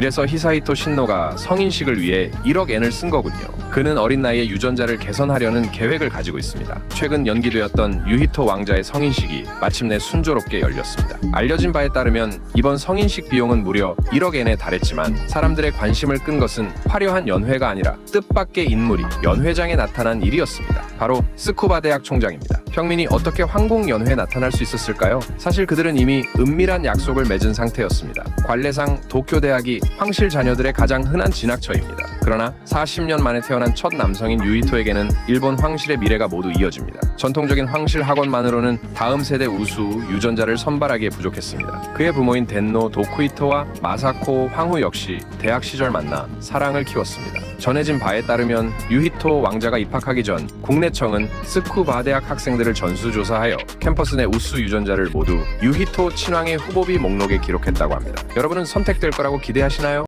이래서 히사히토 신노가 성인식을 위해 1억 엔을 쓴 거군요. 그는 어린 나이에 유전자를 개선하려는 계획을 가지고 있습니다. 최근 연기되었던 유히토 왕자의 성인식이 마침내 순조롭게 열렸습니다. 알려진 바에 따르면 이번 성인식 비용은 무려 1억 엔에 달했지만 사람들의 관심을 끈 것은 화려한 연회가 아니라 뜻밖의 인물이 연회장에 나타난 일이었습니다. 바로 스쿠바 대학 총장입니다. 평민이 어떻게 황공 연회에 나타날 수 있었을까요? 사실 그들은 이미 은밀한 약속을 맺은 상태였습니다. 관례상 도쿄 대학이 황실 자녀들의 가장 흔한 진학처입니다. 그러나 40년 만에 태어난 첫 남성인 유이토에게는 일본 황실의 미래가 모두 이어집니다. 전통적인 황실 학원만으로는 다음 세대 우수 유전자를 선발하기에 부족했습니다. 그의 부모인 덴노 도쿠이토와 마사코 황후 역시 대학 시절 만나 사랑을 키웠습니다. 전해진 바에 따르면 유히토 왕자가 입학하기 전 국내청은 스쿠바 대학 학생들을 전수조사하여 캠퍼스 내 우수 유전자를 모두 유히토 친왕의 후보비 목록에 기록했다고 합니다. 여러분은 선택될 거라고 기대하시나요?